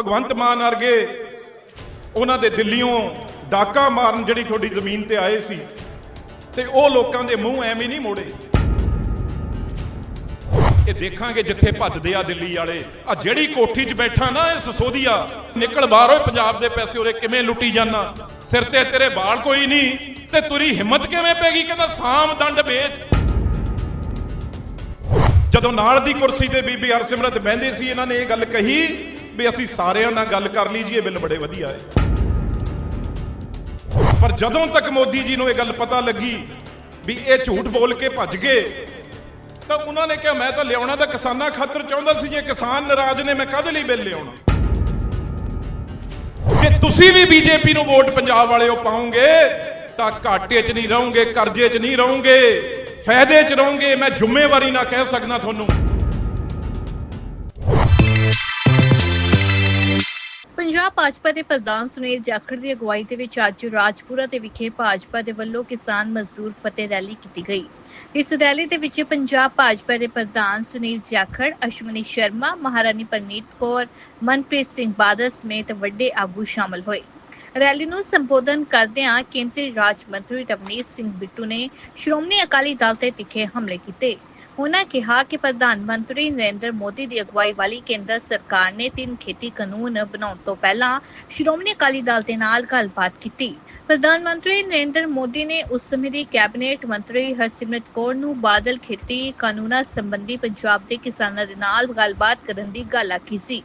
ਭਗਵੰਤ ਮਾਨ ਵਰਗੇ ਉਹਨਾਂ ਦੇ ਦਿੱਲੀੋਂ ਡਾਕਾ ਮਾਰਨ ਜਿਹੜੀ ਤੁਹਾਡੀ ਜ਼ਮੀਨ ਤੇ ਆਏ ਸੀ ਤੇ ਉਹ ਲੋਕਾਂ ਦੇ ਮੂੰਹ ਐਵੇਂ ਨਹੀਂ ਮੋੜੇ। ਇਹ ਦੇਖਾਂਗੇ ਜਿੱਥੇ ਭੱਜਦੇ ਆ ਦਿੱਲੀ ਵਾਲੇ। ਆ ਜਿਹੜੀ ਕੋਠੀ 'ਚ ਬੈਠਾ ਨਾ ਇਹ ਸਸੋਦੀਆ, ਨਿਕਲ ਬਾਹਰ ਓਏ ਪੰਜਾਬ ਦੇ ਪੈਸੇ ਉਰੇ ਕਿਵੇਂ ਲੁੱਟੀ ਜਾਣਾ ਸਿਰ ਤੇ ਤੇਰੇ ਵਾਲ ਕੋਈ ਨਹੀਂ ਤੇ ਤੁਰੀ ਹਿੰਮਤ ਕਿਵੇਂ ਪੈ ਗਈ ਕਹਿੰਦਾ ਸਾਮ ਦੰਡ ਵੇਚ। ਜਦੋਂ ਨਾਲ ਦੀ ਕੁਰਸੀ ਤੇ ਬੀਬੀ ਹਰਸਿਮਰਤ ਬਹਿੰਦੇ ਸੀ, ਇਹਨਾਂ ਨੇ ਇਹ ਗੱਲ ਕਹੀ ਵੀ ਅਸੀਂ ਸਾਰਿਆਂ ਨਾਲ ਗੱਲ ਕਰ ਲਈ ਜੀ, ਇਹ ਬਿੱਲ ਬੜੇ ਵਧੀਆ ਹੈ। ਪਰ ਜਦੋਂ ਤੱਕ ਮੋਦੀ ਜੀ ਨੂੰ ਇਹ ਗੱਲ ਪਤਾ ਲੱਗੀ ਵੀ ਇਹ ਝੂਠ ਬੋਲ ਕੇ ਭੱਜ ਗਏ, ਤਾਂ ਉਹਨਾਂ ਨੇ ਕਿਹਾ, ਮੈਂ ਤਾਂ ਲਿਆਉਣਾ ਤਾਂ ਕਿਸਾਨਾਂ ਖਾਤਰ ਚਾਹੁੰਦਾ ਸੀ ਜੇ ਕਿਸਾਨ ਨਾਰਾਜ਼ ਨੇ, ਮੈਂ ਕਾਹਦੇ ਲਈ ਬਿੱਲ ਲਿਆਉਣਾ? ਜੇ ਤੁਸੀਂ ਵੀ ਬੀਜੇਪੀ ਨੂੰ ਵੋਟ ਪੰਜਾਬ ਵਾਲਿਓ ਪਾਉਂਗੇ, ਤਾਂ ਘਾਟੇ 'ਚ ਨਹੀਂ ਰਹੋਗੇ, ਕਰਜ਼ੇ 'ਚ ਨਹੀਂ ਰਹੋਗੇ, ਫਾਇਦੇ 'ਚ ਰਹੋਗੇ, ਮੈਂ ਜ਼ਿੰਮੇਵਾਰੀ ਨਾਲ ਕਹਿ ਸਕਦਾ ਤੁਹਾਨੂੰ। ਪੰਜਾਬ ਭਾਜਪਾ ਦੇ ਪ੍ਰਧਾਨ ਸੁਨੀਲ ਜਾਖੜ ਦੀ ਅਗਵਾਈ ਦੇ ਵਿੱਚ ਅੱਜ ਰਾਜਪੁਰਾ ਦੇ ਵਿਖੇ ਭਾਜਪਾ ਦੇ ਵੱਲੋਂ ਕਿਸਾਨ ਮਜ਼ਦੂਰ ਫਤਿਹ ਰੈਲੀ ਕੀਤੀ ਗਈ। ਇਸ ਰੈਲੀ ਦੇ ਵਿੱਚ ਪੰਜਾਬ ਭਾਜਪਾ ਦੇ ਪ੍ਰਧਾਨ ਸੁਨੀਲ ਜਾਖੜ, ਅਸ਼ਵਨੀ ਸ਼ਰਮਾ, ਮਹਾਰਾਣੀ ਪਰਨੀਤ ਕੌਰ, ਮਨਪ੍ਰੀਤ ਸਿੰਘ ਬਾਦਲ ਸਮੇਤ ਵੱਡੇ ਆਗੂ ਸ਼ਾਮਲ ਹੋਏ। ਰੈਲੀ ਨੂੰ ਸੰਬੋਧਨ ਕਰਦਿਆਂ ਕੇਂਦਰੀ ਰਾਜ ਮੰਤਰੀ ਰਵਨੀਤ ਸਿੰਘ ਬਿੱਟੂ ਨੇ ਸ਼੍ਰੋਮਣੀ ਅਕਾਲੀ ਦਲ ਤੇ ਤਿੱਖੇ ਹਮਲੇ ਕੀਤੇ। ਉਹਨਾਂ ਕਿਹਾ ਕਿ ਪ੍ਰਧਾਨ ਮੰਤਰੀ ਨਰਿੰਦਰ ਮੋਦੀ ਦੀ ਅਗਵਾਈ ਵਾਲੀ ਕੇਂਦਰ ਸਰਕਾਰ ਨੇ ਤਿੰਨ ਖੇਤੀ ਕਾਨੂੰਨ ਬਣਾਉਣ ਤੋਂ ਪਹਿਲਾਂ ਸ਼੍ਰੋਮਣੀ ਅਕਾਲੀ ਦਲ ਦੇ ਨਾਲ ਗੱਲਬਾਤ ਕੀਤੀ। ਪ੍ਰਧਾਨ ਮੰਤਰੀ ਨਰਿੰਦਰ ਮੋਦੀ ਨੇ ਉਸ ਸਮੇਂ ਦੀ ਕੈਬਨਿਟ ਮੰਤਰੀ ਹਰਸਿਮਰਤ ਕੌਰ ਨੂੰ ਬਾਦਲ ਖੇਤੀ ਕਾਨੂੰਨਾਂ ਸੰਬੰਧੀ ਪੰਜਾਬ ਦੇ ਕਿਸਾਨਾਂ ਦੇ ਨਾਲ ਗੱਲਬਾਤ ਕਰਨ ਦੀ ਗੱਲ ਆਖੀ ਸੀ।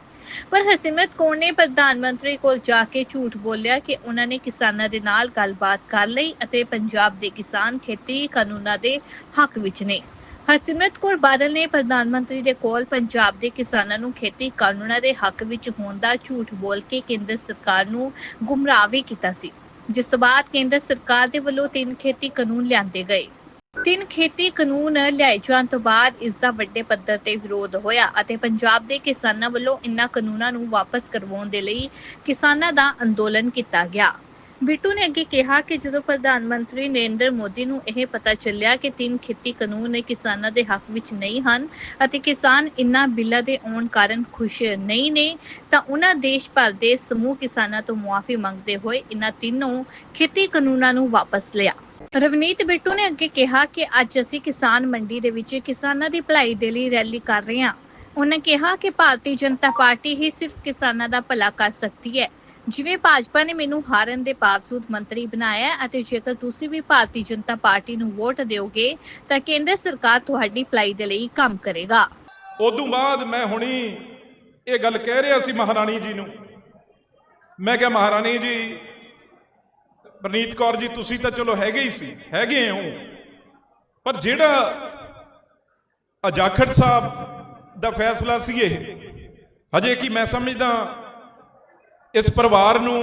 ਪਰ ਹਰਸਿਮਰਤ ਕੌਰ ਨੇ ਪ੍ਰਧਾਨ ਮੰਤਰੀ ਕੋਲ ਜਾ ਕੇ ਝੂਠ ਬੋਲਿਆ ਕਿ ਉਹਨਾਂ ਨੇ ਕਿਸਾਨਾਂ ਦੇ ਨਾਲ ਗੱਲਬਾਤ ਕਰ ਲਈ ਅਤੇ ਪੰਜਾਬ ਦੇ ਕਿਸਾਨ ਖੇਤੀ ਕਾਨੂੰਨਾਂ ਦੇ ਹੱਕ ਵਿੱਚ ਨੇ। ਹਰਸਿਮਰਤ ਕੌਰ ਬਾਦਲ ਨੇ ਪ੍ਰਧਾਨ ਮੰਤਰੀ ਦੇ ਕੋਲ ਪੰਜਾਬ ਦੇ ਕਿਸਾਨਾਂ ਨੂੰ ਖੇਤੀ ਕਾਨੂੰਨਾਂ ਦੇ ਹੱਕ ਵਿੱਚ ਹੋਣ ਦਾ ਝੂਠ ਬੋਲ ਕੇ ਕੇਂਦਰ ਸਰਕਾਰ ਨੂੰ ਗੁੰਮਰਾਹ ਵੀ ਕੀਤਾ ਸੀ, ਜਿਸ ਤੋਂ ਬਾਅਦ ਕੇਂਦਰ ਸਰਕਾਰ ਦੇ ਵੱਲੋਂ ਤਿੰਨ ਖੇਤੀ ਕਾਨੂੰਨ ਲਿਆਂਦੇ ਗਏ। ਤਿੰਨ ਖੇਤੀ ਕਾਨੂੰਨ ਲਿਆਏ ਜਾਣ ਤੋਂ ਬਾਅਦ ਇਸ ਦਾ ਵੱਡੇ ਪੱਧਰ ਤੇ ਵਿਰੋਧ ਹੋਇਆ ਅਤੇ ਪੰਜਾਬ ਦੇ ਕਿਸਾਨਾਂ ਵੱਲੋਂ ਇਨ੍ਹਾਂ ਕਾਨੂੰਨਾਂ ਨੂੰ ਵਾਪਸ ਕਰਵਾਉਣ ਦੇ ਲਈ ਕਿਸਾਨਾਂ ਦਾ ਅੰਦੋਲਨ ਕੀਤਾ ਗਿਆ। ਬਿੱਟੂ ਨੇ ਅੱਗੇ ਕਿਹਾ ਕਿ ਜਦੋਂ ਪ੍ਰਧਾਨ ਮੰਤਰੀ ਨਰਿੰਦਰ ਮੋਦੀ ਨੂੰ ਇਹ ਪਤਾ ਚੱਲਿਆ ਕਿ ਤਿੰਨ ਖੇਤੀ ਕਾਨੂੰਨ ਕਿਸਾਨਾਂ ਦੇ ਹੱਕ ਵਿੱਚ ਨਹੀਂ ਹਨ ਅਤੇ ਕਿਸਾਨ ਇਨ੍ਹਾਂ ਬਿੱਲਾਂ ਦੇ ਆਉਣ ਕਾਰਨ ਖੁਸ਼ ਨਹੀਂ ਨੇ, ਤਾਂ ਉਹਨਾਂ ਦੇਸ਼ ਭਰ ਦੇ ਸਮੂਹ ਕਿਸਾਨਾਂ ਤੋਂ ਮੁਆਫੀ ਮੰਗਦੇ ਹੋਏ ਇਨ੍ਹਾਂ ਤਿੰਨੋਂ ਖੇਤੀ ਕਾਨੂੰਨਾਂ ਨੂੰ ਵਾਪਸ ਲਿਆ। ਰਵਨੀਤ ਬਿੱਟੂ ਨੇ ਅੱਗੇ ਕਿਹਾ ਕਿ ਅੱਜ ਅਸੀਂ ਕਿਸਾਨ ਮੰਡੀ ਦੇ ਵਿੱਚ ਕਿਸਾਨਾਂ ਦੀ ਭਲਾਈ ਦੇ ਲਈ ਰੈਲੀ ਕਰ ਰਹੇ ਹਾਂ। ਉਹਨਾਂ ਕਿਹਾ ਕਿ ਭਾਰਤੀ ਜਨਤਾ ਪਾਰਟੀ ਹੀ ਸਿਰਫ ਕਿਸਾਨਾਂ ਦਾ ਭਲਾ ਕਰ ਸਕਦੀ ਹੈ। ਜਿਵੇਂ ਭਾਜਪਾ ਨੇ ਮੈਨੂੰ ਹਾਰਨ ਦੇ ਬਾਵਜੂਦ ਮੰਤਰੀ ਬਣਾਇਆ ਅਤੇ ਜੇਕਰ ਤੁਸੀਂ ਵੀ ਭਾਰਤੀ ਜਨਤਾ ਪਾਰਟੀ ਨੂੰ ਵੋਟ ਦਿਓਗੇ, ਤਾਂ ਕੇਂਦਰ ਸਰਕਾਰ ਤੁਹਾਡੀ ਭਲਾਈ ਦੇ ਲਈ ਕੰਮ ਕਰੇਗਾ। ਉਦੋਂ ਬਾਅਦ ਮੈਂ ਹੁਣੀ ਇਹ ਗੱਲ ਕਹਿ ਰਿਹਾ ਸੀ ਮਹਾਰਾਣੀ ਜੀ ਨੂੰ। ਮੈਂ ਕਿਹਾ, ਮਹਾਰਾਣੀ ਜੀ, ਪ੍ਰਨੀਤ ਕੌਰ ਜੀ, ਤੁਸੀਂ ਤਾਂ ਚਲੋ ਹੈਗੇ ਹੀ ਸੀ, ਹੈਗੇ ਹੋ। ਪਰ ਜਿਹੜਾ ਅਜਾਖੜ ਸਾਹਿਬ ਦਾ ਫੈਸਲਾ ਸੀ ਇਹ, ਹਜੇ ਕੀ ਮੈਂ ਸਮਝਦਾ ਇਸ ਪਰਿਵਾਰ ਨੂੰ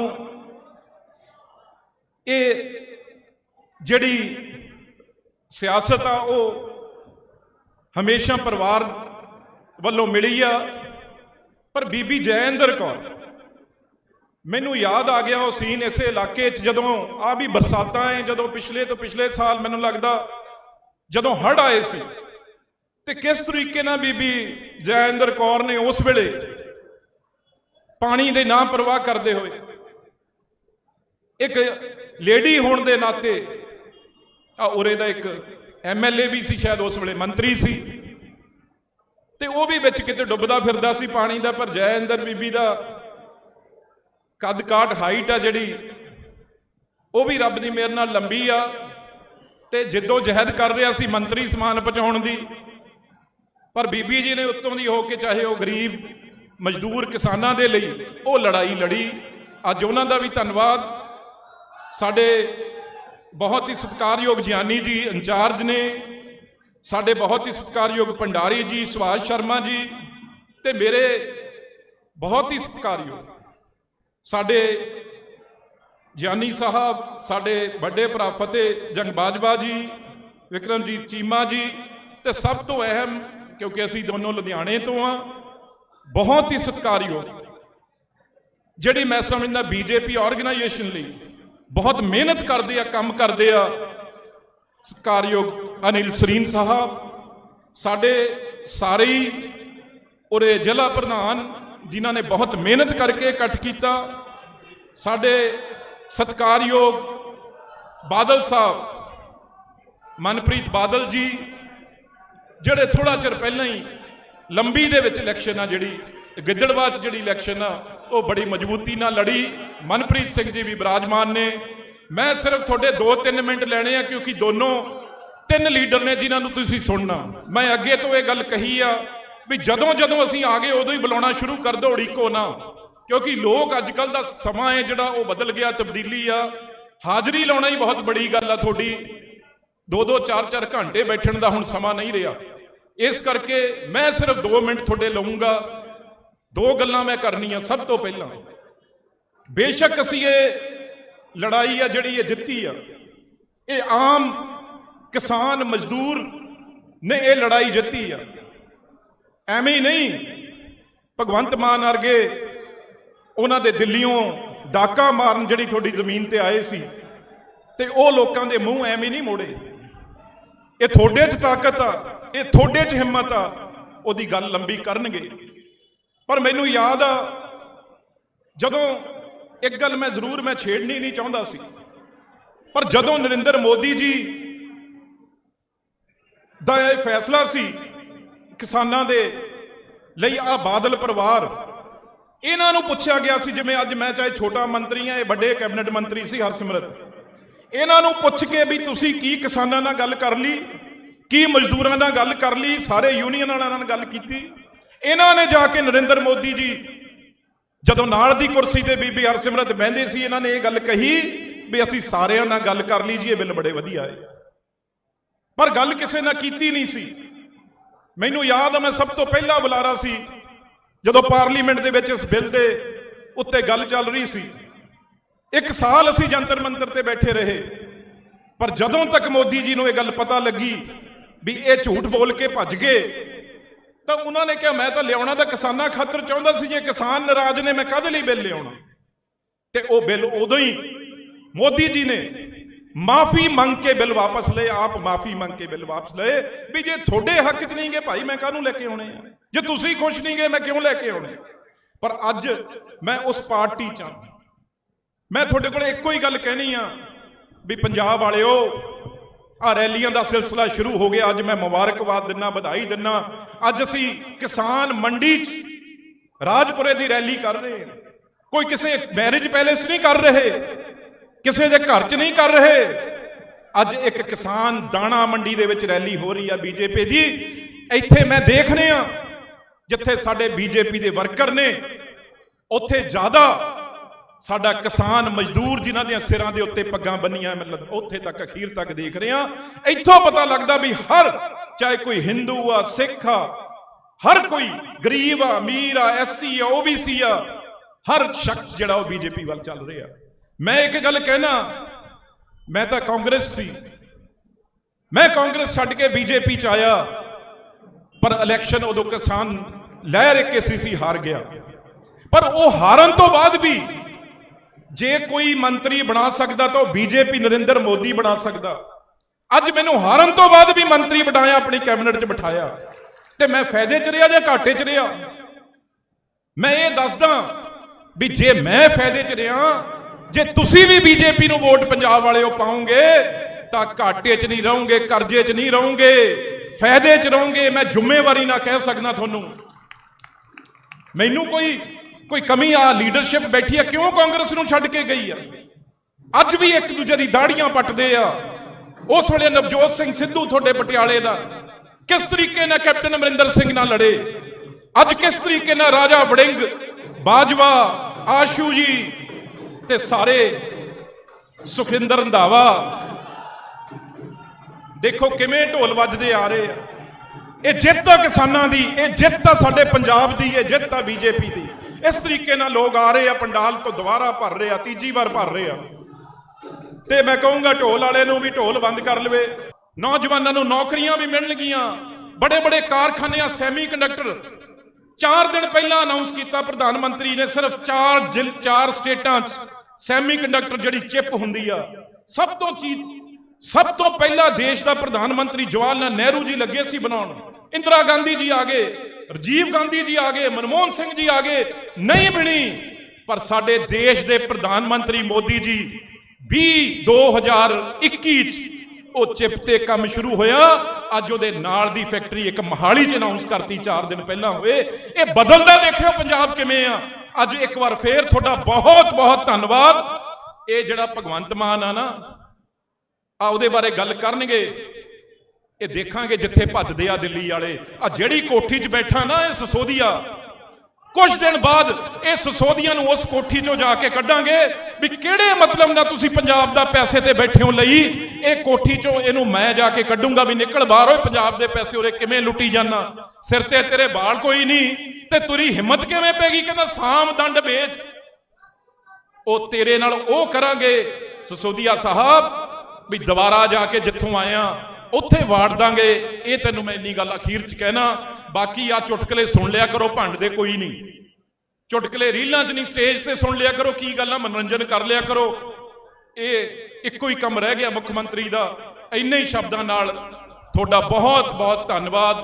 ਇਹ ਜਿਹੜੀ ਸਿਆਸਤ ਆ, ਉਹ ਹਮੇਸ਼ਾ ਪਰਿਵਾਰ ਵੱਲੋਂ ਮਿਲੀ ਆ। ਪਰ ਬੀਬੀ ਜੈਇੰਦਰ ਕੌਰ, ਮੈਨੂੰ ਯਾਦ ਆ ਗਿਆ ਉਹ ਸੀਨ ਇਸੇ ਇਲਾਕੇ 'ਚ ਜਦੋਂ ਆ ਵੀ ਬਰਸਾਤਾਂ ਐ, ਜਦੋਂ ਪਿਛਲੇ ਤੋਂ ਪਿਛਲੇ ਸਾਲ ਮੈਨੂੰ ਲੱਗਦਾ ਜਦੋਂ ਹੜ੍ਹ ਆਏ ਸੀ। ਤੇ ਕਿਸ ਤਰੀਕੇ ਨਾਲ ਬੀਬੀ ਜੈਇੰਦਰ ਕੌਰ ਨੇ ਉਸ ਵੇਲੇ ਪਾਣੀ ਦੇ ਨਾ ਪਰਵਾਹ ਕਰਦੇ ਹੋਏ। ਇੱਕ ਲੇਡੀ ਹੋਣ ਦੇ ਨਾਤੇ ਆ ਉਰੇ ਦਾ ਇੱਕ ਐਮਐਲਏ ਵੀ ਸੀ, ਸ਼ਾਇਦ ਉਸ ਵੇਲੇ ਮੰਤਰੀ ਸੀ। ਤੇ ਉਹ ਵੀ ਵਿੱਚ ਕਿਤੇ ਡੁੱਬਦਾ ਫਿਰਦਾ ਸੀ ਪਾਣੀ ਦਾ, ਪਰ ਜੈ ਜੈਇੰਦਰ ਬੀਬੀ ਦਾ ਕੱਦ ਕਾਟ ਹਾਈਟ ਆ ਜਿਹੜੀ, ਉਹ ਵੀ ਰੱਬ ਦੀ ਮਿਹਰ ਨਾਲ ਲੰਬੀ ਆ। ਤੇ ਜਿੱਦੋ ਜਹਿਦ ਕਰ ਰਿਹਾ ਸੀ ਮੰਤਰੀ ਸਮਾਨ ਪਹੁੰਚਾਉਣ ਦੀ, ਪਰ ਬੀਬੀ ਜੀ ਨੇ ਉੱਤੋਂ ਦੀ ਹੋ ਕੇ ਚਾਹੇ ਉਹ ਗਰੀਬ ਮਜ਼ਦੂਰ ਕਿਸਾਨਾਂ ਦੇ ਲਈ ਉਹ ਲੜਾਈ ਲੜੀ। ਅੱਜ ਉਹਨਾਂ ਦਾ ਵੀ ਧੰਨਵਾਦ। ਸਾਡੇ ਬਹੁਤ ਹੀ ਸਤਿਕਾਰਯੋਗ ਗਿਆਨੀ ਜੀ ਇੰਚਾਰਜ ਨੇ, ਸਾਡੇ ਬਹੁਤ ਹੀ ਸਤਿਕਾਰਯੋਗ ਭੰਡਾਰੀ ਜੀ ਸੁਭਾਸ਼ ਸ਼ਰਮਾ ਜੀ ਤੇ ਮੇਰੇ ਬਹੁਤ ਹੀ ਸਤਿਕਾਰਯੋਗ ਸਾਡੇ ਗਿਆਨੀ ਸਾਹਿਬ, ਸਾਡੇ ਵੱਡੇ ਭਰਾ ਫਤਿਹ ਜੰਗ ਬਾਜਵਾ ਜੀ, ਵਿਕਰਮਜੀਤ ਚੀਮਾ ਜੀ ਤੇ ਸਭ ਤੋਂ ਅਹਿਮ, ਕਿਉਂਕਿ ਅਸੀਂ ਦੋਨੋਂ ਲੁਧਿਆਣੇ ਤੋਂ ਆ ਬਹੁਤ ਹੀ ਸਤਿਕਾਰਯੋਗ। ਜਿਹੜੀ ਮੈਂ ਸਮਝਦਾ ਬੀਜੇਪੀ ਆਰਗੇਨਾਈਜੇਸ਼ਨ ਲਈ ਬਹੁਤ ਮਿਹਨਤ ਕਰਦੇ ਆ, ਕੰਮ ਕਰਦੇ ਆ, ਸਤਿਕਾਰਯੋਗ ਅਨਿਲ ਸਰੀਨ ਸਾਹਿਬ, ਸਾਡੇ ਸਾਰੇ ਹੀ ਉਰੇ ਜ਼ਿਲ੍ਹਾ ਪ੍ਰਧਾਨ ਜਿਨ੍ਹਾਂ ਨੇ ਬਹੁਤ ਮਿਹਨਤ ਕਰਕੇ ਇਕੱਠ ਕੀਤਾ। ਸਾਡੇ ਸਤਿਕਾਰਯੋਗ ਬਾਦਲ ਸਾਹਿਬ, ਮਨਪ੍ਰੀਤ ਬਾਦਲ ਜੀ, ਜਿਹੜੇ ਥੋੜਾ ਚਿਰ ਪਹਿਲਾਂ ਹੀ ਲੰਬੀ ਦੇ ਵਿੱਚ ਇਲੈਕਸ਼ਨ ਆ ਜਿਹੜੀ, ਗਿੱਦੜਬਾਹ 'ਚ ਜਿਹੜੀ ਇਲੈਕਸ਼ਨ ਆ, ਉਹ ਬੜੀ ਮਜ਼ਬੂਤੀ ਨਾਲ ਲੜੀ। ਮਨਪ੍ਰੀਤ ਸਿੰਘ ਜੀ ਵੀ ਬਿਰਾਜਮਾਨ ਨੇ। ਮੈਂ ਸਿਰਫ ਤੁਹਾਡੇ 2-3 ਮਿੰਟ ਲੈਣੇ ਆ, ਕਿਉਂਕਿ ਦੋਨੋਂ ਤਿੰਨ ਲੀਡਰ ਨੇ ਜਿਨ੍ਹਾਂ ਨੂੰ ਤੁਸੀਂ ਸੁਣਨਾ। ਮੈਂ ਅੱਗੇ ਤੋਂ ਇਹ ਗੱਲ ਕਹੀ ਆ ਵੀ ਜਦੋਂ ਜਦੋਂ ਅਸੀਂ ਆ ਗਏ, ਉਦੋਂ ਹੀ ਬੁਲਾਉਣਾ ਸ਼ੁਰੂ ਕਰ ਦਿਓ ਉੜੀਕੋ ਨਾ। ਕਿਉਂਕਿ ਲੋਕ ਅੱਜ ਕੱਲ ਦਾ ਸਮਾਂ ਹੈ ਜਿਹੜਾ, ਉਹ ਬਦਲ ਗਿਆ, ਤਬਦੀਲੀ ਆ। ਹਾਜ਼ਰੀ ਲਾਉਣਾ ਹੀ ਬਹੁਤ ਬੜੀ ਗੱਲ ਆ ਤੁਹਾਡੀ। ਦੋ ਦੋ ਚਾਰ ਚਾਰ ਘੰਟੇ ਬੈਠਣ ਦਾ ਹੁਣ ਸਮਾਂ ਨਹੀਂ ਰਿਹਾ। ਇਸ ਕਰਕੇ ਮੈਂ ਸਿਰਫ 2 ਮਿੰਟ ਤੁਹਾਡੇ ਲਵਾਂਗਾ ਦੋ ਗੱਲਾਂ ਮੈਂ ਕਰਨੀਆਂ ਸਭ ਤੋਂ ਪਹਿਲਾਂ। ਬੇਸ਼ੱਕ ਅਸੀਂ ਇਹ ਲੜਾਈ ਆ ਜਿਹੜੀ ਇਹ ਜਿੱਤੀ ਆ, ਇਹ ਆਮ ਕਿਸਾਨ ਮਜ਼ਦੂਰ ਨੇ ਇਹ ਲੜਾਈ ਜਿੱਤੀ ਆ। ਐਵੇਂ ਹੀ ਨਹੀਂ, ਭਗਵੰਤ ਮਾਨ ਵਰਗੇ ਉਹਨਾਂ ਦੇ ਦਿੱਲੀੋਂ ਡਾਕਾ ਮਾਰਨ ਜਿਹੜੀ ਤੁਹਾਡੀ ਜ਼ਮੀਨ ਤੇ ਆਏ ਸੀ, ਤੇ ਉਹ ਲੋਕਾਂ ਦੇ ਮੂੰਹ ਐਵੇਂ ਨਹੀਂ ਮੋੜੇ। ਇਹ ਤੁਹਾਡੇ 'ਚ ਤਾਕਤ ਆ ਇਹ ਤੁਹਾਡੇ 'ਚ ਹਿੰਮਤ ਆ, ਉਹਦੀ ਗੱਲ ਲੰਬੀ ਕਰਨਗੇ। ਪਰ ਮੈਨੂੰ ਯਾਦ ਆ, ਜਦੋਂ ਇੱਕ ਗੱਲ ਮੈਂ ਜ਼ਰੂਰ ਮੈਂ ਛੇੜਨੀ ਨਹੀਂ ਚਾਹੁੰਦਾ ਸੀ, ਪਰ ਜਦੋਂ ਨਰਿੰਦਰ ਮੋਦੀ ਜੀ ਦਾ ਇਹ ਫੈਸਲਾ ਸੀ ਕਿਸਾਨਾਂ ਦੇ ਲਈ ਆ ਬਾਦਲ ਪਰਿਵਾਰ, ਇਹਨਾਂ ਨੂੰ ਪੁੱਛਿਆ ਗਿਆ ਸੀ, ਜਿਵੇਂ ਅੱਜ ਮੈਂ ਚਾਹੇ ਛੋਟਾ ਮੰਤਰੀ ਆ ਇਹ ਵੱਡੇ ਕੈਬਨਿਟ ਮੰਤਰੀ ਸੀ ਹਰਸਿਮਰਤ, ਇਹਨਾਂ ਨੂੰ ਪੁੱਛ ਕੇ ਵੀ ਤੁਸੀਂ ਕੀ ਕਿਸਾਨਾਂ ਨਾਲ ਗੱਲ ਕਰ ਲਈ? ਕੀ ਮਜ਼ਦੂਰਾਂ ਨਾਲ ਗੱਲ ਕਰ ਲਈ, ਸਾਰੇ ਯੂਨੀਅਨ ਵਾਲਿਆਂ ਨਾਲ ਗੱਲ ਕੀਤੀ। ਇਹਨਾਂ ਨੇ ਜਾ ਕੇ ਨਰਿੰਦਰ ਮੋਦੀ ਜੀ ਜਦੋਂ ਨਾਲ ਦੀ ਕੁਰਸੀ ਤੇ ਬੀਬੀ ਹਰਸਿਮਰਤ ਬਹਿੰਦੇ ਸੀ, ਇਹਨਾਂ ਨੇ ਇਹ ਗੱਲ ਕਹੀ ਵੀ ਅਸੀਂ ਸਾਰਿਆਂ ਨਾਲ ਗੱਲ ਕਰ ਲਈ ਜੀ, ਇਹ ਬਿੱਲ ਬੜੇ ਵਧੀਆ ਹੈ ਪਰ ਗੱਲ ਕਿਸੇ ਨਾਲ ਕੀਤੀ ਨਹੀਂ ਸੀ। ਮੈਨੂੰ ਯਾਦ ਆ, ਮੈਂ ਸਭ ਤੋਂ ਪਹਿਲਾ ਬੁਲਾਰਾ ਸੀ, ਜਦੋਂ ਪਾਰਲੀਮੈਂਟ ਦੇ ਵਿੱਚ ਇਸ ਬਿੱਲ ਦੇ ਉੱਤੇ ਗੱਲ ਚੱਲ ਰਹੀ ਸੀ। ਇੱਕ ਸਾਲ ਅਸੀਂ ਜੰਤਰ ਮੰਤਰ ਤੇ ਬੈਠੇ ਰਹੇ, ਪਰ ਜਦੋਂ ਤੱਕ ਮੋਦੀ ਜੀ ਨੂੰ ਇਹ ਗੱਲ ਪਤਾ ਲੱਗੀ ਵੀ ਇਹ ਝੂਠ ਬੋਲ ਕੇ ਭੱਜ ਗਏ। ਤਾਂ ਉਹਨਾਂ ਨੇ ਕਿਹਾ, ਮੈਂ ਤਾਂ ਲਿਆਉਣਾ ਤਾਂ ਕਿਸਾਨਾਂ ਖਾਤਰ ਚਾਹੁੰਦਾ ਸੀ ਜੇ ਕਿਸਾਨ ਨਾਰਾਜ਼ ਨੇ, ਮੈਂ ਕਾਹਦੇ ਲਈ ਬਿੱਲ ਲਿਆਉਣਾ? ਤੇ ਉਹ ਬਿੱਲ ਉਦੋਂ ਹੀ ਮੋਦੀ ਜੀ ਨੇ ਮਾਫੀ ਮੰਗ ਕੇ ਬਿੱਲ ਵਾਪਸ ਲਏ, ਆਪ ਮਾਫੀ ਮੰਗ ਕੇ ਬਿੱਲ ਵਾਪਸ ਲਏ ਵੀ ਜੇ ਤੁਹਾਡੇ ਹੱਕ 'ਚ ਨਹੀਂ ਗਏ ਭਾਈ ਮੈਂ ਕਾਹਨੂੰ ਲੈ ਕੇ ਆਉਣੇ ਆ? ਜੇ ਤੁਸੀਂ ਖੁਸ਼ ਨਹੀਂ ਗਏ ਮੈਂ ਕਿਉਂ ਲੈ ਕੇ ਆਉਣੇ ਪਰ ਅੱਜ ਮੈਂ ਉਸ ਪਾਰਟੀ 'ਚ ਆ ਮੈਂ ਤੁਹਾਡੇ ਕੋਲ ਇੱਕੋ ਹੀ ਗੱਲ ਕਹਿਣੀ ਆ ਵੀ ਪੰਜਾਬ ਵਾਲਿਓ ਆ ਰੈਲੀਆਂ ਦਾ ਸਿਲਸਿਲਾ ਸ਼ੁਰੂ ਹੋ ਗਿਆ। ਅੱਜ ਮੈਂ ਮੁਬਾਰਕਬਾਦ ਦਿੰਨਾ, ਵਧਾਈ ਦਿੰਨਾ। ਅੱਜ ਅਸੀਂ ਕਿਸਾਨ ਮੰਡੀ 'ਚ ਰਾਜਪੁਰੇ ਦੀ ਰੈਲੀ ਕਰ ਰਹੇ ਹਾਂ। ਕੋਈ ਕਿਸੇ ਮੈਰਿਜ ਪੈਲੇਸ ਨਹੀਂ ਕਰ ਰਹੇ, ਕਿਸੇ ਦੇ ਘਰ 'ਚ ਨਹੀਂ ਕਰ ਰਹੇ। ਅੱਜ ਇੱਕ ਕਿਸਾਨ ਦਾਣਾ ਮੰਡੀ ਦੇ ਵਿੱਚ ਰੈਲੀ ਹੋ ਰਹੀ ਆ ਬੀਜੇਪੀ ਦੀ। ਇੱਥੇ ਮੈਂ ਦੇਖ ਰਿਹਾ, ਜਿੱਥੇ ਸਾਡੇ ਬੀਜੇਪੀ ਦੇ ਵਰਕਰ ਨੇ, ਉੱਥੇ ਜ਼ਿਆਦਾ ਸਾਡਾ ਕਿਸਾਨ ਮਜ਼ਦੂਰ ਜਿਨ੍ਹਾਂ ਦੇ ਸਿਰਾਂ ਦੇ ਉੱਤੇ ਪੱਗਾਂ ਬੰਨੀਆਂ ਮਤਲਬ ਉੱਥੇ ਤੱਕ, ਅਖੀਰ ਤੱਕ ਦੇਖ ਰਿਹਾ। ਇੱਥੋਂ ਪਤਾ ਲੱਗਦਾ ਵੀ ਹਰ, ਚਾਹੇ ਕੋਈ ਹਿੰਦੂ ਆ ਸਿੱਖ ਆ, ਹਰ ਕੋਈ ਗਰੀਬ ਆ, ਅਮੀਰ ਆ ਐਸਸੀ ਆ ਓਬੀਸੀ ਆ, ਹਰ ਸ਼ਖਸ ਜਿਹੜਾ ਉਹ ਬੀਜੇਪੀ ਵੱਲ ਚੱਲ ਰਿਹਾ। ਮੈਂ ਇੱਕ ਗੱਲ ਕਹਿਣਾ, ਮੈਂ ਤਾਂ ਕਾਂਗਰਸ ਸੀ। ਮੈਂ ਕਾਂਗਰਸ ਛੱਡ ਕੇ ਬੀਜੇਪੀ ਚ ਆਇਆ, ਪਰ ਇਲੈਕਸ਼ਨ ਉਦੋਂ ਕਿਸਾਨ ਲਹਿਰ ਇੱਕ ਸੀ ਹਾਰ ਗਿਆ। ਪਰ ਉਹ ਹਾਰਨ ਤੋਂ ਬਾਅਦ ਵੀ ਜੇ ਕੋਈ ਮੰਤਰੀ ਬਣਾ ਸਕਦਾ ਤਾਂ ਉਹ ਬੀਜੇਪੀ ਨਰਿੰਦਰ ਮੋਦੀ ਬਣਾ ਸਕਦਾ। ਅੱਜ ਮੈਨੂੰ ਹਾਰਨ ਤੋਂ ਬਾਅਦ ਵੀ ਮੰਤਰੀ ਬਣਾਇਆ, ਆਪਣੀ ਕੈਬਨਿਟ 'ਚ ਬਿਠਾਇਆ। ਤੇ ਮੈਂ ਫਾਇਦੇ 'ਚ ਰਿਹਾ ਜਾਂ ਘਾਟੇ 'ਚ ਰਿਹਾ? ਮੈਂ ਇਹ ਦੱਸਦਾ ਵੀ ਜੇ ਮੈਂ ਫਾਇਦੇ 'ਚ ਰਿਹਾ, ਜੇ ਤੁਸੀਂ ਵੀ ਬੀਜੇਪੀ ਨੂੰ ਵੋਟ ਪੰਜਾਬ ਵਾਲਿਓ ਪਾਉਂਗੇ, ਤਾਂ ਘਾਟੇ 'ਚ ਨਹੀਂ ਰਹੋਗੇ, ਕਰਜ਼ੇ 'ਚ ਨਹੀਂ ਰਹੋਗੇ, ਫਾਇਦੇ 'ਚ ਰਹੋਗੇ, ਮੈਂ ਜ਼ਿੰਮੇਵਾਰੀ ਨਾਲ ਕਹਿ ਸਕਦਾ ਤੁਹਾਨੂੰ। ਮੈਨੂੰ ਕੋਈ ਕੋਈ ਕਮੀ ਆ ਲੀਡਰਸ਼ਿਪ ਬੈਠੀ ਆ, ਕਿਉਂ ਕਾਂਗਰਸ ਨੂੰ ਛੱਡ ਕੇ ਗਈ ਆ? ਅੱਜ ਵੀ ਇੱਕ ਦੂਜੇ ਦੀ ਦਾੜੀਆਂ ਪੱਟਦੇ ਆ। ਉਸ ਵੇਲੇ ਨਵਜੋਤ ਸਿੰਘ ਸਿੱਧੂ ਤੁਹਾਡੇ ਪਟਿਆਲੇ ਦਾ। ਕਿਸ ਤਰੀਕੇ ਨਾਲ ਕੈਪਟਨ ਅਮਰਿੰਦਰ ਸਿੰਘ ਨਾਲ ਲੜੇ? ਅੱਜ ਕਿਸ ਤਰੀਕੇ ਨਾਲ ਰਾਜਾ ਵੜਿੰਗ, ਬਾਜਵਾ, ਆਸ਼ੂ ਜੀ ਤੇ ਸਾਰੇ ਸੁਖਿੰਦਰ ਰੰਧਾਵਾ। ਦੇਖੋ ਕਿਵੇਂ ਢੋਲ ਵੱਜਦੇ ਆ ਰਹੇ ਆ। ਇਹ ਜਿੱਤ ਆ ਕਿਸਾਨਾਂ ਦੀ, ਇਹ ਜਿੱਤ ਆ ਸਾਡੇ ਪੰਜਾਬ ਦੀ, ਇਹ ਜਿੱਤ ਆ ਬੀਜੇਪੀ ਦੀ। ਇਸ ਤਰੀਕੇ ਨਾਲ ਲੋਕ ਆ ਰਹੇ ਆ, ਪੰਡਾਲ ਤੋਂ ਦੁਬਾਰਾ ਭਰ ਰਹੇ ਆ, ਤੀਜੀ ਵਾਰ ਭਰ ਰਹੇ ਆ। ਤੇ ਮੈਂ ਕਹੂੰਗਾ ਢੋਲ ਵਾਲੇ ਨੂੰ ਵੀ ਢੋਲ ਬੰਦ ਕਰ ਲਵੇ। ਨੌਜਵਾਨਾਂ ਨੂੰ ਨੌਕਰੀਆਂ ਵੀ ਮਿਲਣਗੀਆਂ। ਬੜੇ ਬੜੇ ਕਾਰਖਾਨੇ ਆ ਸੈਮੀ ਕੰਡਕਟਰ 4 ਦਿਨ ਪਹਿਲਾਂ ਅਨਾਉਂਸ ਕੀਤਾ ਪ੍ਰਧਾਨ ਮੰਤਰੀ ਨੇ, ਸਿਰਫ 4 ਜ਼ਿਲ 4 ਸਟੇਟਾਂ 'ਚ ਸੈਮੀ ਕੰਡਕਟਰ ਜਿਹੜੀ ਚਿਪ ਹੁੰਦੀ ਆ। ਸਭ ਤੋਂ ਚੀਜ਼ ਸਭ ਤੋਂ ਪਹਿਲਾਂ ਦੇਸ਼ ਦਾ ਪ੍ਰਧਾਨ ਮੰਤਰੀ ਜਵਾਹਰ ਲਾਲ ਨਹਿਰੂ ਜੀ ਲੱਗੇ ਸੀ ਬਣਾਉਣ। ਇੰਦਰਾ ਗਾਂਧੀ ਜੀ ਆ ਗਏ। ਰਾਜੀਵ ਗਾਂਧੀ ਜੀ ਆ ਗਏ, ਮਨਮੋਹਨ ਸਿੰਘ ਜੀ ਆ ਗਏ, ਨਹੀਂ ਬਣੀ। ਪਰ ਸਾਡੇ ਦੇਸ਼ ਦੇ ਪ੍ਰਧਾਨ ਮੰਤਰੀ ਮੋਦੀ ਜੀ 20 2021 ਚ ਉਹ ਚਿਪ ਤੇ ਕੰਮ ਸ਼ੁਰੂ ਹੋਇਆ। ਅੱਜ ਉਹਦੇ ਨਾਲ ਦੀ ਫੈਕਟਰੀ ਇੱਕ ਮਹਾਲੀ 'ਚ ਅਨਾਉਂਸ ਕਰਤੀ 4 ਦਿਨ ਪਹਿਲਾਂ ਹੋਏ। ਇਹ ਬਦਲਦਾ ਦੇਖਿਓ ਪੰਜਾਬ ਕਿਵੇਂ ਆ। ਅੱਜ ਇੱਕ ਵਾਰ ਫੇਰ ਤੁਹਾਡਾ ਬਹੁਤ ਬਹੁਤ ਧੰਨਵਾਦ। ਇਹ ਜਿਹੜਾ ਭਗਵੰਤ ਮਾਨ ਆ ਨਾ, ਆ ਉਹਦੇ ਬਾਰੇ ਗੱਲ ਕਰਨਗੇ। ਇਹ ਦੇਖਾਂਗੇ ਜਿੱਥੇ ਭੱਜਦੇ ਆ ਦਿੱਲੀ ਵਾਲੇ। ਆ ਜਿਹੜੀ ਕੋਠੀ 'ਚ ਬੈਠਾ ਨਾ ਇਹ ਸਸੋਦੀਆ। ਕੁਝ ਦਿਨ ਬਾਅਦ ਇਹ ਸਸੋਦੀਆਂ ਨੂੰ ਉਸ ਕੋਠੀ 'ਚੋਂ ਜਾ ਕੇ ਕੱਢਾਂਗੇ ਵੀ ਕਿਹੜੇ ਮਤਲਬ ਨਾਲ ਤੁਸੀਂ ਪੰਜਾਬ ਦਾ ਪੈਸੇ ਤੇ ਬੈਠੇ ਹੋ ਲਈ। ਇਹ ਕੋਠੀ 'ਚੋਂ ਇਹਨੂੰ ਮੈਂ ਜਾ ਕੇ ਕੱਢੂੰਗਾ ਵੀ ਨਿਕਲ ਬਾਹਰ ਓਏ, ਪੰਜਾਬ ਦੇ ਪੈਸੇ ਉਰੇ ਕਿਵੇਂ ਲੁੱਟੀ ਜਾਣਾ ਸਿਰ ਤੇ ਤੇਰੇ ਬਾਲ ਕੋਈ ਨਹੀਂ ਤੇ ਤੁਰੀ ਹਿੰਮਤ ਕਿਵੇਂ ਪੈਗੀ ਕਹਿੰਦਾ ਸਾਮ ਦੰਡ ਵੇਚ ਉਹ ਤੇਰੇ ਨਾਲ ਉਹ ਕਰਾਂਗੇ। ਸਸੋਦੀਆ ਸਾਹਿਬ, ਵੀ ਦੁਬਾਰਾ ਜਾ ਕੇ ਜਿੱਥੋਂ ਆਇਆ ਉੱਥੇ ਵਾੜ ਦਾਂਗੇ। ਇਹ ਤੈਨੂੰ ਮੈਂ ਇੰਨੀ ਗੱਲ ਅਖੀਰ ਚ ਕਹਿਣਾ। ਬਾਕੀ ਆ ਚੁਟਕਲੇ ਸੁਣ ਲਿਆ ਕਰੋ ਭੰਡ ਦੇ ਕੋਈ ਨਹੀਂ। ਚੁਟਕਲੇ ਰੀਲਾਂ 'ਚ ਨਹੀਂ ਸਟੇਜ ਤੇ ਸੁਣ ਲਿਆ ਕਰੋ ਕੀ ਗੱਲਾਂ ਮਨੋਰੰਜਨ ਕਰ ਲਿਆ ਕਰੋ। ਇਹ ਇੱਕੋ ਹੀ ਕੰਮ ਰਹਿ ਗਿਆ ਮੁੱਖ ਮੰਤਰੀ ਦਾ। ਇੰਨੇ ਹੀ ਸ਼ਬਦਾਂ ਨਾਲ ਤੁਹਾਡਾ ਬਹੁਤ ਬਹੁਤ ਧੰਨਵਾਦ।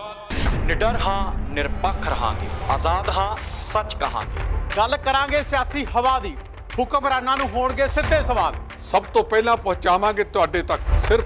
ਨਿਡਰ ਹਾਂ ਨਿਰਪੱਖ ਰਹਾਂਗੇ। ਆਜ਼ਾਦ ਹਾਂ ਸੱਚ ਕਹਾਂਗੇ। ਗੱਲ ਕਰਾਂਗੇ ਸਿਆਸੀ ਹਵਾ ਦੀ। ਹੁਕਮਰਾਨਾਂ ਨੂੰ ਹੋਣਗੇ ਸਿੱਧੇ ਸਵਾਲ। ਸਭ ਤੋਂ ਪਹਿਲਾਂ ਪਹੁੰਚਾਵਾਂਗੇ ਤੁਹਾਡੇ ਤੱਕ ਸਿਰਫ